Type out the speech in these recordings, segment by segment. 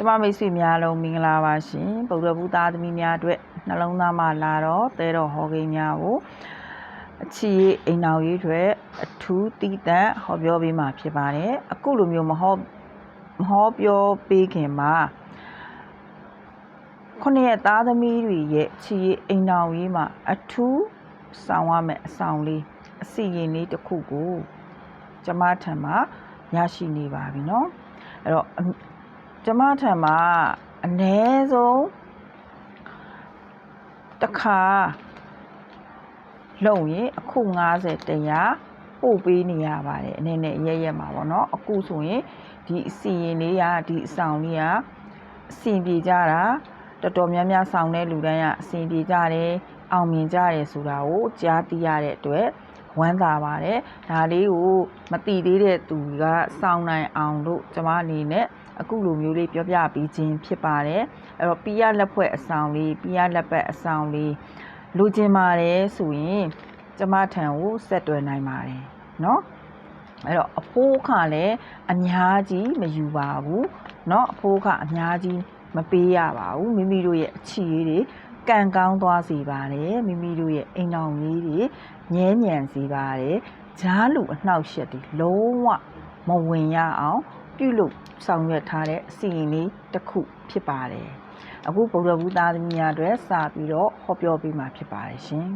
ကျမမိတ်ဆွေများလုံးမင်္ဂလာပါရှင်ဗုဒ္ဓဘုသားသမီးများအတွက်နှလုံးသားမှလာတော့တဲတော်ဟောကိန်းများကိုအချီရေးအိမ်တော်ရေးအတွက်အထူးတည်တံ့ဟောပြောပေးမှာဖြစ်ပါတယ်အခုလိုမျိုးမဟောမဟောပြောပေးခင်မှာခုနှစ်ရက်သားသမီးတွေရဲ့ချီရေးအိမ်တော်ရေးမှာအထူးဆောင်ရမယ့်အဆောင်လေးအစီရင်လေးတစ်ခုကိုကျမထံမှာရရှိနေပါပြီเนาะအဲ့တော့ ကျမထံမှာအ ਨੇ ဆုံးတစ်ခါလုံရင်အခု90တရားပို့ပေးနေရပါတယ်အနေနဲ့ရဲရဲမှာပေါ့နော်အခုဆိုရင်ဒီအစီရင်လေးကဒီအဆောင်လေးကအစီပြေကြတာတော်တော်များများဆောင်တဲ့လူတိုင်းကအစီပြေကြတယ်အောင်မြင်ကြတယ်ဆိုတာကိုကြားသိရတဲ့အတွက်ဝမ်းသာပါတယ်ဒါလေးကိုမတိသေးတဲ့သူကစောင်းနိုင်အောင်လို့ကျမအနေနဲ့ အခုလိုမျိုးလေးပြောပြပေးခြင်းဖြစ်ပါတယ်အဲ့တော့ပီယလက်ဖွဲ့အဆောင်လေးပီယလက်ပတ်အဆောင်လေးလိုချင်ပါတယ်ဆိုရင်ကျမထံကိုဆက်တွယ်နိုင်ပါတယ်เนาะအဲ့တော့အဖိုးခလည်းအများကြီးမယူပါဘူးเนาะအဖိုးခအများကြီးမပေးရပါဘူးမိမိတို့ရဲ့အချီလေးတွေကံကောင်းသွားစေပါတယ်မိမိတို့ရဲ့အိမ်တော်လေးတွေငဲညံစေပါတယ်ဂျားလူအနှောက်အယှက်တွေလုံးဝမဝင်ရအောင်ပြုလုပ် ဆောင်ရွက်ထားတဲ့အစီအရင်လေးတစ်ခုဖြစ်ပါတယ်အခုဗုဒ္ဓဘုသားသမီးများအတွက်စာပြီးတော့ဟောပြောပေးမှာဖြစ်ပါတယ်ရှင်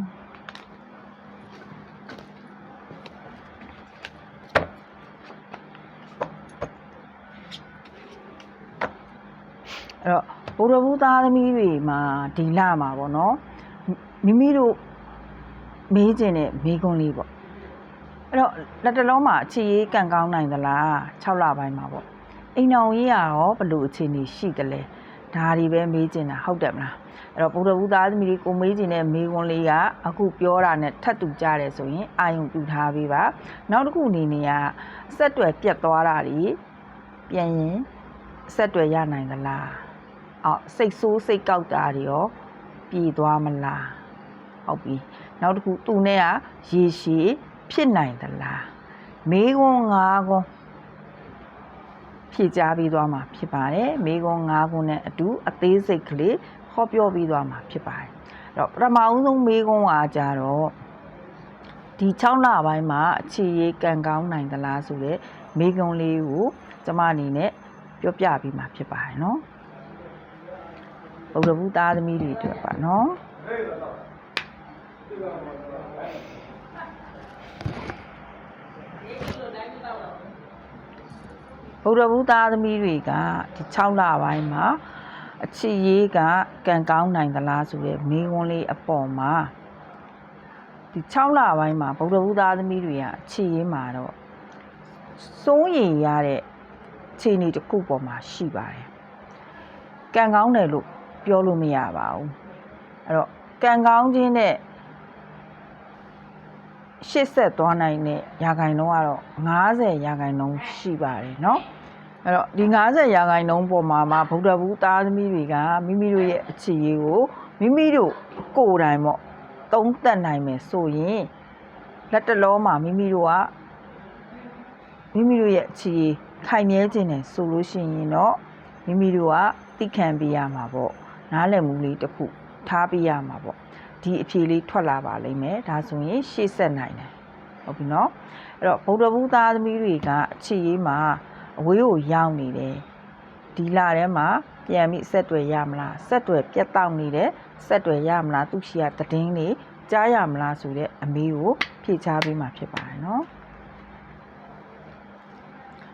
အဲ့တော့ဗုဒ္ဓဘုသားသမီးတွေမှာဒီလမှာပေါ့နော်မိမိတို့မေးခြင်းတဲ့မေးခွန်းလေးပေါ့အဲ့တော့လက်တလုံးမှာအခြေရေးကံကောင်းနိုင်သလား6လပိုင်းမှာပေါ့ အိမ်အောင်ရေးရရောဘယ်လိုအခြေအနေရှိသလဲဒါတွေပဲမေးခြင်းတာဟုတ်တယ်မလားအဲ့တော့ဗုဒ္ဓဘုသားသမီးတွေကိုမေးခြင်းတဲ့မေးခွန်းလေးကအခုပြောတာနဲ့ထပ်တူကြတယ်ဆိုရင်အာယုံတူထားပေးပါနောက်တစ်ခုအနေနဲ့ကဆက်တွယ်ပြတ်သွားတာတွေပြန်ရင်ဆက်တွယ်ရနိုင်သလားအော်စိတ်ဆိုးစိတ်ကောက်တာတွေရောပြည်သွားမလားဟုတ်ပြီနောက်တစ်ခုသူနဲ့ကရေရှည်ဖြစ်နိုင်သလားမေးခွန်း၅ခွန်း ဖြည့်ကြားပြီးသွားမှာဖြစ်ပါတယ်မေးခွန်း၅ခွန်းနဲ့အတူအသေးစိတ်ကလေးဟောပြောပြီးသွားမှာဖြစ်ပါတယ်အဲ့တော့ပထမဦးဆုံးမေးခွန်းကကြတော့ဒီ6လပိုင်းမှာအခြေရေးကံကောင်းနိုင်သလားဆိုတဲ့မေးခွန်းလေးကိုကျမအနေနဲ့ပြောပြပြီးမှာဖြစ်ပါတယ်နော်ဗုဒ္ဓဘုသားသမီးတွေအတွက်ပါနော် ဗုဒ္ဓဘုသားသမီးတွေကဒီ6လပိုင်းမှာအချစ်ရေးကကံကောင်းနိုင်သလားဆိုတဲ့မေးခွန်းလေးအပေါ်မှာဒီ6လပိုင်းမှာဗုဒ္ဓဘုသားသမီးတွေကအချစ်ရေးမှာတော့စိုးရိမ်ရတဲ့အခြေအနေတစ်ခုပေါ်မှာရှိပါတယ်ကံကောင်းတယ်လို့ပြောလို့မရပါဘူးအဲ့တော့ကံကောင်းခြင်းနဲ့ရှစ်ဆက်သွားနိုင်တဲ့ရာခိုင်နှုန်းကတော့90ရာခိုင်နှုန်းရှိပါတယ်เนาะ အဲ့တော့ဒီ90ရာခိုင်နှုန်းပေါ်မှာမှာဗုဒ္ဓဘုသားသမီးတွေကမိမိတို့ရဲ့အခြေရေးကိုမိမိတို့ကိုယ်တိုင်ပေါ့သုံးသပ်နိုင်မယ်ဆိုရင်လက်တလုံးမှာမိမိတို့ကမိမိတို့ရဲ့အခြေရေးခိုင်မြဲခြင်းနဲ့ဆိုလို့ရှိရင်တော့မိမိတို့ကသိခံပေးရမှာပေါ့နားလည်မှုလေးတစ်ခုထားပေးရမှာပေါ့ဒီအဖြေလေးထွက်လာပါလိမ့်မယ်ဒါဆိုရင်ရှေ့ဆက်နိုင်တယ်ဟုတ်ပြီနော်အဲ့တော့ဗုဒ္ဓဘုသားသမီးတွေကအခြေရေးမှာ အဝေးကိုရောက်နေတယ်ဒီလထဲမှာပြန်ပြီးဆက်တွေ့ရမလားဆက်တွေ့ပြတ်တောက်နေတယ်ဆက်တွေ့ရမလားသူရှိရတည်င်းလေးကြားရမလားဆိုတဲ့အမေးကိုဖြေချပေးမှာဖြစ်ပါတယ်နော်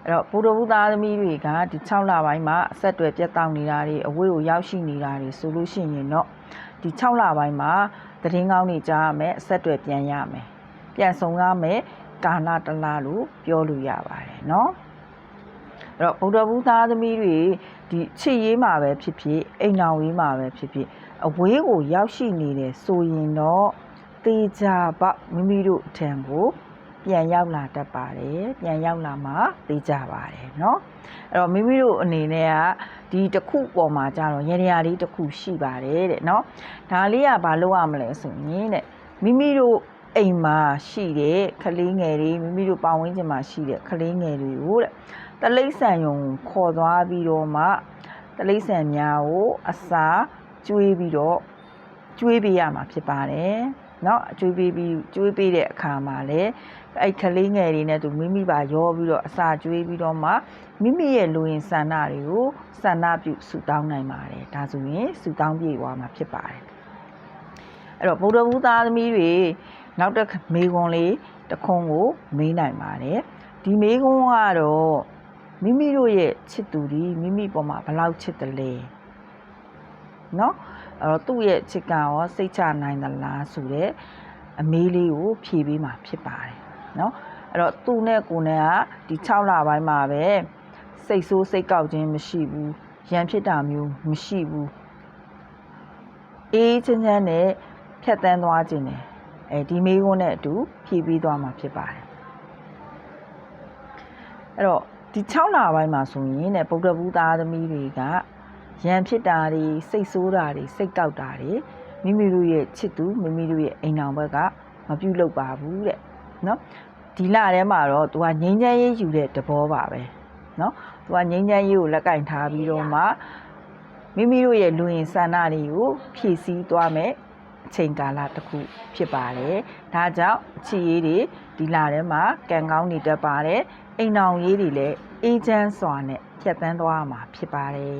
အဲ့တော့ဘုဒ္ဓဘုသားသမီးတွေကဒီ6လပိုင်းမှာအဆက်အသွယ်ပြတ်တောက်နေတာတွေအဝေးကိုရောက်ရှိနေတာတွေဆိုလို့ရှိရင်တော့ဒီ6လပိုင်းမှာသတင်းကောင်းတွေကြားရမယ်အဆက်အသွယ်ပြန်ရမယ်ပြန်ဆောင်ရမယ်ကာလတစ်လလို့ပြောလို့ရပါတယ်เนาะ အဲ့တော့ဗုဒ္ဓဘုသားသမီးတွေဒီချစ်ရေးမှာပဲဖြစ်ဖြစ်အိမ်တော်ရေးမှာပဲဖြစ်ဖြစ်အဝေးကိုရောက်ရှိနေတယ်ဆိုရင်တော့တေချာပမိမိတို့အထံကို ပြန်ရောက်လာတတ်ပါတယ်ပြန်ရောက်လာမှသိကြပါတယ်เนาะအဲ့တော့မိမိတို့အနေနဲ့ကဒီတစ်ခုပေါ်မှာကြတော့ရေရာလေးတစ်ခုရှိပါတယ်တဲ့เนาะဒါလေးကဘာလို့ရမလဲဆိုရင်တဲ့မိမိတို့အိမ်မှာရှိတဲ့ကလေးငယ်တွေမိမိတို့ပတ်ဝန်းကျင်မှာရှိတဲ့ကလေးငယ်တွေကိုတဲ့ တလိษံယုံခေါ်သွားပြီးတော့မှ တလိษံများကိုအစာကျွေးပြီးတော့ကျွေးပေးရမှာဖြစ်ပါတယ်เนาะကျွေးပေးပြီးကျွေးပေးတဲ့အခါမှာလည်းအဲ့ကလေးငယ်တွေနဲ့သူမိမိပါရောပြီးတော့အစာကျွေးပြီးတော့မှမိမိရဲ့လူရင်ဆန္ဒတွေကိုဆန္ဒပြုဆူတောင်းနိုင်ပါတယ်ဒါဆိုရင်ဆူတောင်းပြေသွားမှာဖြစ်ပါတယ်အဲ့တော့ဗုဒ္ဓဘုသားသမီးတွေနောက်တစ်မေခွန်လေးတစ်ခွန်းကိုမေးနိုင်ပါတယ်ဒီမေခွန်းကတော့ မိမိတို့ရဲ့ချစ်သူဒီမိမိပေါ်မှာဘယ်လောက်ချစ်တယ်လဲเนาะအဲ့တော့သူ့ရဲ့ချစ်ကရောစိတ်ချနိုင်သလားဆိုတဲ့အမေးလေးကိုဖြေပေးမှာဖြစ်ပါတယ်เนาะအဲ့တော့သူနဲ့ကိုနဲ့ကဒီ6လပိုင်းမှာပဲစိတ်ဆိုးစိတ်ကောက်ခြင်းမရှိဘူးရန်ဖြစ်တာမျိုးမရှိဘူးအေးချမ်းချမ်းနဲ့ဖြတ်တန်းသွားခြင်းတယ်အဲဒီမေးခွန်းနဲ့အတူဖြေပြီးသွားမှာဖြစ်ပါတယ်အဲ့တော့ ဒီ6လပိုင်းမှာဆိုရင်တဲ့ဗုဒ္ဓဘုသားသမီးတွေကရန်ဖြစ်တာတွေစိတ်ဆိုးတာတွေစိတ်ကောက်တာတွေမိမိတို့ရဲ့ချစ်သူမိမိတို့ရဲ့အိမ်တော်ဘက်ကမပြုတ်လောက်ပါဘူးတဲ့နော်ဒီလထဲမှာတော့သူကငိမ့်ချမ်းရေးယူတဲ့တဘောပါပဲနော်သူကငိမ့်ချမ်းရေးကိုလက်ကင်ထားပြီးတော့မှမိမိတို့ရဲ့လူရင်ဆန္ဒတွေကိုဖြည့်ဆည်းသွားမယ်အချိန်ကာလတစ်ခုဖြစ်ပါတယ်ဒါကြောင့်ချီရေးတွေဒီလထဲမှာကံကောင်းနေတတ်ပါတယ် အိမ်အောင်ရေးတွေလည်းအေးချမ်းစွာနဲ့ဖြတ်တန်းသွားမှာဖြစ်ပါတယ်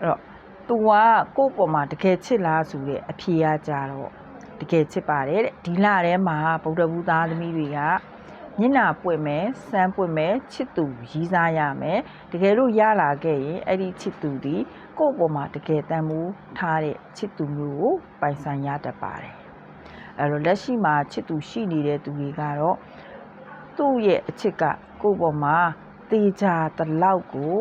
အဲ့တော့သူကကိုယ့်ပေါ်မှာတကယ်ချစ်လားဆိုတဲ့အဖြေရကြတော့တကယ်ချစ်ပါတယ်တဲ့ဒီလထဲမှာဗုဒ္ဓဘုသားသမီးတွေကမျက်နှာပွင့်မယ်စမ်းပွင့်မယ်ချစ်သူရည်စားရမယ်တကယ်လို့ရလာခဲ့ရင်အဲ့ဒီချစ်သူဒီကိုယ့်ပေါ်မှာတကယ်တန်မိုးထားတဲ့ချစ်သူမျိုးကိုပိုင်ဆိုင်ရတတ်ပါတယ်အဲ့တော့လက်ရှိမှာချစ်သူရှိနေတဲ့သူတွေကတော့ သူ့ရဲ့အချစ်ကကိုယ့်ပေါ်မှာတေချာတလောက်ကို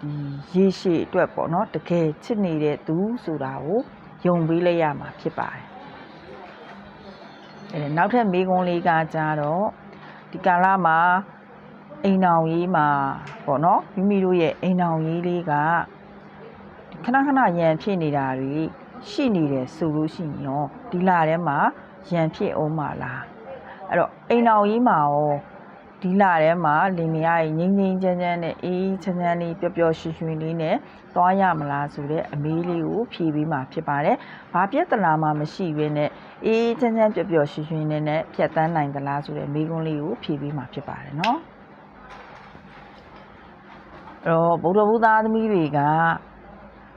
ဒီရေရှည်အတွက်ပေါ့နော်တကယ်ချစ်နေတဲ့သူဆိုတာကိုယုံပေးလိုက်ရမှာဖြစ်ပါတယ်အဲနောက်ထပ်မေးခွန်းလေးကကြတော့ဒီကာလမှာအိမ်အောင်ရေးမှာပေါ့နော်မိမိတို့ရဲ့အိမ်အောင်ရေးလေးကခဏခဏရန်ဖြစ်နေတာတွေရှိနေတယ်ဆိုလို့ရှိရင်ရောဒီလထဲမှာရန်ဖြစ်အောင်မလား အဲ့တော့အိမ်အောင်ရေးမှာရောဒီလထဲမှာလင်မယားကြီးငိမ့်ငိမ့်ချမ်းချမ်းနဲ့အေးချမ်းချမ်းလေးပျော်ပျော်ရွှင်ရွှင်လေးနဲ့သွားရမလားဆိုတဲ့အမေးလေးကိုဖြေပေးမှာဖြစ်ပါတယ်။ဘာပြဿနာမှမရှိဘဲနဲ့အေးချမ်းချမ်းပျော်ပျော်ရွှင်ရွှင်နဲ့နဲ့ဖြတ်တန်းနိုင်သလားဆိုတဲ့မေးခွန်းလေးကိုဖြေပေးမှာဖြစ်ပါတယ်နော်။အဲ့တော့ဗုဒ္ဓဘုရားသမီးတွေက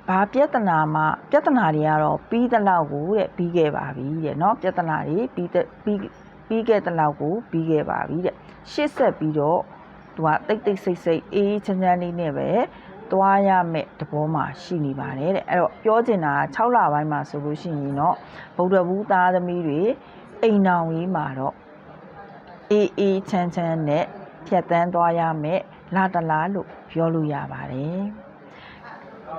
ဘာပြဿနာမှပြဿနာတွေကတော့ပြီးသလောက်ကိုတဲ့ပြီးခဲ့ပါပြီတဲ့เนาะပြဿနာတွေပြီးပြီး ပြီးခဲ့သလောက်ကိုပြီးခဲ့ပါပြီတဲ့ရှေ့ဆက်ပြီးတော့သူကတိတ်တိတ်ဆိတ်ဆိတ်အေးချမ်းချမ်းလေးနဲ့ပဲသွားရမယ့်သဘောမှာရှိနေပါတယ်တဲ့အဲ့တော့ပြောချင်တာ6လပိုင်းမှာဆိုလို့ရှိရင်တော့ဗုဒ္ဓဘူးသားသမီးတွေအိမ်တော်ကြီးမှာတော့အေးအေးချမ်းချမ်းနဲ့ဖြတ်တန်းသွားရမယ့်လာတလားလို့ပြောလို့ရပါတယ်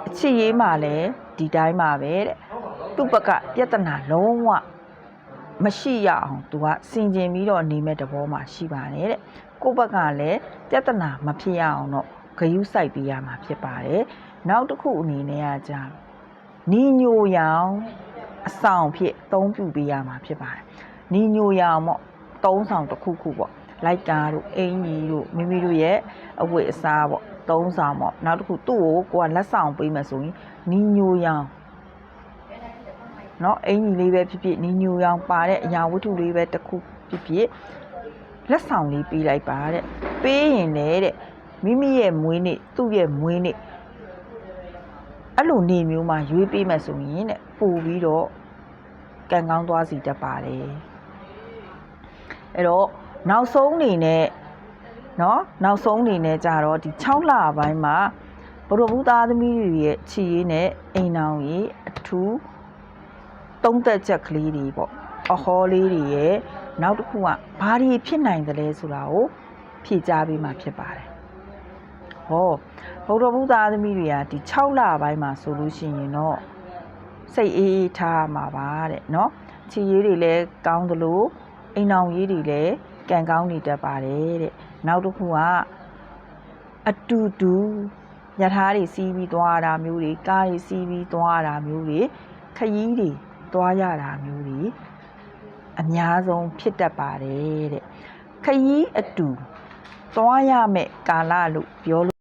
အချစ်ရေးမှာလည်းဒီတိုင်းမှာပဲတဲ့သူ့ဘက်ကပြဿနာလုံးဝ မရှိရအောင်သူကစင်ကျင်ပြီးတော့နေမဲ့တဘောမှာရှိပါတယ်တဲ့ကိုယ့်ဘက်ကလည်းပြဿနာမဖြစ်ရအောင်တော့ဂယုစိုက်ပေးရမှာဖြစ်ပါတယ်နောက်တစ်ခုအနေနဲ့ကကြာနီညိုရောင်အဆောင်ဖြစ်အသုံးပြုပေးရမှာဖြစ်ပါတယ်နီညိုရောင်ပေါ့သုံးဆောင်တစ်ခုခုပေါ့လိုက်ကားတို့အင်ကြီးတို့မိမိတို့ရဲ့အဝတ်အစားပေါ့သုံးဆောင်ပေါ့နောက်တစ်ခုသူ့ကိုကိုကလက်ဆောင်ပေးမယ်ဆိုရင်နီညိုရောင် เนาะအင်ကြီးလေးပဲဖြစ်ဖြစ်နီညိုရောင်ပါတဲ့အရာဝတ္ထုလေးပဲတစ်ခုဖြစ်ဖြစ်လက်ဆောင်လေးပေးလိုက်ပါတဲ့ပေးရင်လည်းတဲ့မိမိရဲ့မွေးနေ့သူ့ရဲ့မွေးနေ့အဲ့လိုနေမျိုးမှာရွေးပေးမယ်ဆိုရင်တဲ့ပို့ပြီးတော့ကံကောင်းသွားစီတတ်ပါတယ်အဲ့တော့နောက်ဆုံးအနေနဲ့เนาะနောက်ဆုံးအနေနဲ့ကြတော့ဒီ6လပိုင်းမှာဘုရဘူးသားသမီးတွေရဲ့ခြေရည်နဲ့အိမ်အောင်ကြီးအထူး သုံးသက်ချက်ကလေးတွေပေါ့အဟောလေးတွေရဲ့နောက်တစ်ခုကဘာတွေဖြစ်နိုင်တယ်လဲဆိုတာကိုဖြေကြားပေးမှဖြစ်ပါတယ်ဟောဗုဒ္ဓဘုရားသမီးတွေကဒီ6လပိုင်းမှာဆိုလို့ရှိရင်တော့စိတ်အေးအေးထားမှာပါတဲ့เนาะခြေရည်တွေလည်းကောင်းသလိုအိမ်အောင်ရေးတွေလည်းကံကောင်းနေတတ်ပါတယ်တဲ့နောက်တစ်ခုကအတူတူရထားတွေစီးပြီးသွားတာမျိုးတွေကားတွေစီးပြီးသွားတာမျိုးတွေခရီးတွေ သွားရတာမျိုးတွေအများဆုံးဖြစ်တတ်ပါတယ်တဲ့ခရီးအတူသွားရမယ့်ကာလလို့ပြောလို့